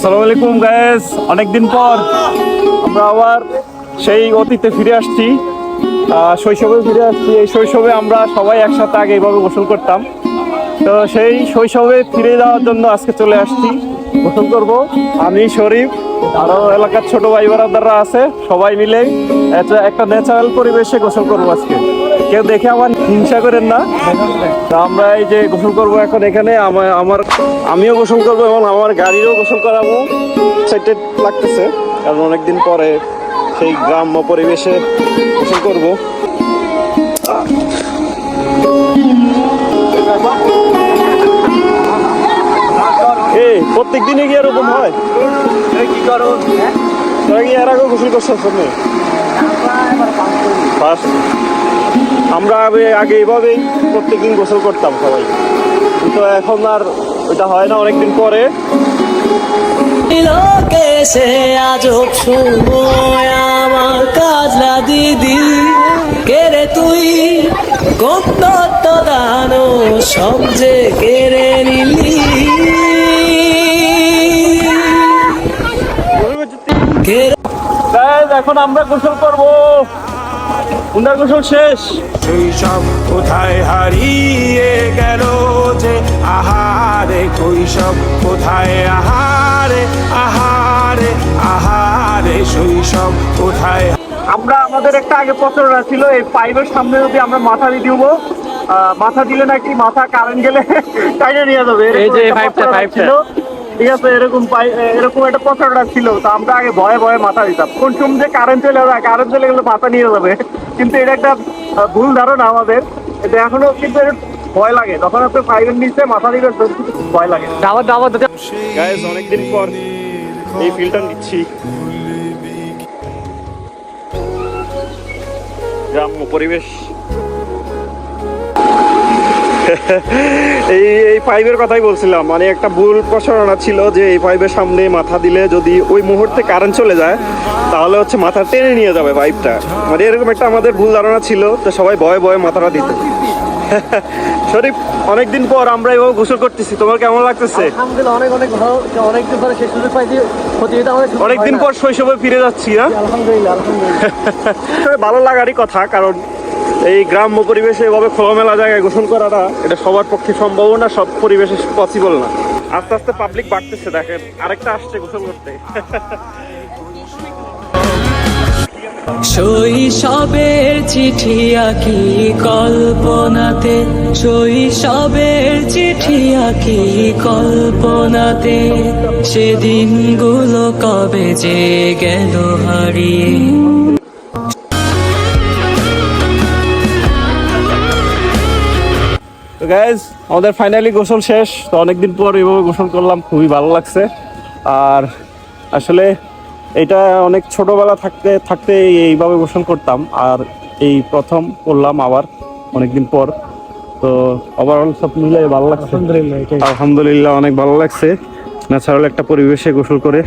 আসসালামু আলাইকুম গায়েস অনেকদিন পর আমরা আবার সেই অতীতে ফিরে আসছি। শৈশবে ফিরে আসছি। এই শৈশবে আমরা সবাই একসাথে আগে এইভাবে গোসল করতাম। তো সেই শৈশবে ফিরে যাওয়ার জন্য আজকে চলে আসছি। গোসল করব। আমি শরীফ আরও এলাকার ছোট ভাই বারাদাররা আছে, সবাই মিলে একটা- একটা ন্যাচারাল পরিবেশে গোসল করব আজকে। কেউ দেখে আমার হিংসা করেন না। আমরা এই যে গোসল করব এখন এখানে, আমার আমিও গোসল করব এবং আমার গাড়িরও গোসল করাবো। এক্সাইটেড লাগতেছে, কারণ অনেকদিন পরে সেই গ্রাম্য পরিবেশে গোসল করব। এই প্রত্যেক দিনে কি এরকম হয়? কি করো তোরা কি এর আগে গোসল করছ তুমি ফার্স্ট আমরা আগে- এইভাবেই প্রত্যেকদিন গোসল করতাম সবাই। কিন্তু এখন আর ওইটা হয় না অনেকদিন পরে। সে আজব সময় আমার কাজলা দিদি। কেরে তুই? কত দানো সব যে কেড়ে নিলি। এখন আমরা গোসল করব। উনার গোসল শেষ। শৈশব কোথায় হারিয়ে গেল যে? আহারে কৈশব কোথায়? আহারে আহারে আহারে শৈশব কোথায়? আমরা আমাদের একটা আগে প্রচারণা ছিল এই পাইপের সামনে যদি আমরা মাথা দিয়ে দিব আহ, মাথা দিলে নাকি মাথা কারেন্ট গেলে টাইনে নিয়ে যাবে। এই যে পাইপটা, পাইপটা। ছিল। ঠিক আছে এরকম পাই- এরকম একটা প্রচারণা ছিল তো আমরা আগে ভয়ে ভয়ে মাথা দিতাম। কোন সময় যে কারেন্ট চলে যাবে কারেন্ট চলে গেলে মাথা নিয়ে যাবে। কিন্তু এটা একটা ভুল ধারণা আমাদের এটা এখনও কিন্তু ভয় লাগে। তখন আপনি পাইপের নিচে মাথা দিবেন ভয় লাগে। দাওয়াত দাওয়াত দাওয়াত। গাইজ অনেকদিন পর এই ফিলটা নিচ্ছি। গ্রাম্য পরিবেশ এই এই পাইপের কথাই বলছিলাম। মানে একটা ভুল প্রসারণা ছিল যে এই পাইপের সামনে মাথা দিলে যদি ওই মুহূর্তে কারেন্ট চলে যায় তাহলে হচ্ছে মাথা টেনে নিয়ে যাবে পাইপটা মানে এরকম একটা আমাদের ভুল ধারণা ছিল তো সবাই ভয়ে ভয়ে মাথাটা দিত। শরীফ অনেকদিন পর আমরা এভাবে গোসল করতেছি। তোমার কেমন লাগতেছে? অনেক অনেক ভালো। অনেকদিন পরে সেই সুযোগ পাইছি প্রতিযোগিতা আমাদের সুযোগ অনেকদিন পর শৈশবে ফিরে যাচ্ছি না? না। আলহামদুলিল্লাহ আলহামদুলিল্লাহ। ভালো লাগারই কথা কারণ এই গ্রাম্য পরিবেশে এভাবে খোলামেলা জায়গায় গোসল করাটা এটা সবার পক্ষে সম্ভব না, সব পরিবেশে পসিবল না। আস্তে আস্তে পাবলিক বাড়তেছে, দেখেন, আরেকটা আসছে গোসল করতে। শৈশবের চিঠি আঁকি কল্পনাতে, শৈশবের চিঠি আঁকি কল্পনাতে, সেদিনগুলো কবে যে গেল হারিয়ে। গ্যাস আমাদের ফাইনালি গোসল শেষ। তো অনেকদিন পর এভাবে গোসল করলাম খুবই ভালো লাগছে। আর আসলে এটা অনেক ছোটবেলা থাকতে থাকতে এইভাবে গোসল করতাম। আর এই প্রথম করলাম আবার অনেকদিন পর। তো ওভারঅল সব মিলে ভালো লাগছে। আলহামদুলিল্লাহ অনেক ভালো লাগছে। ন্যাচারাল একটা পরিবেশে গোসল করে।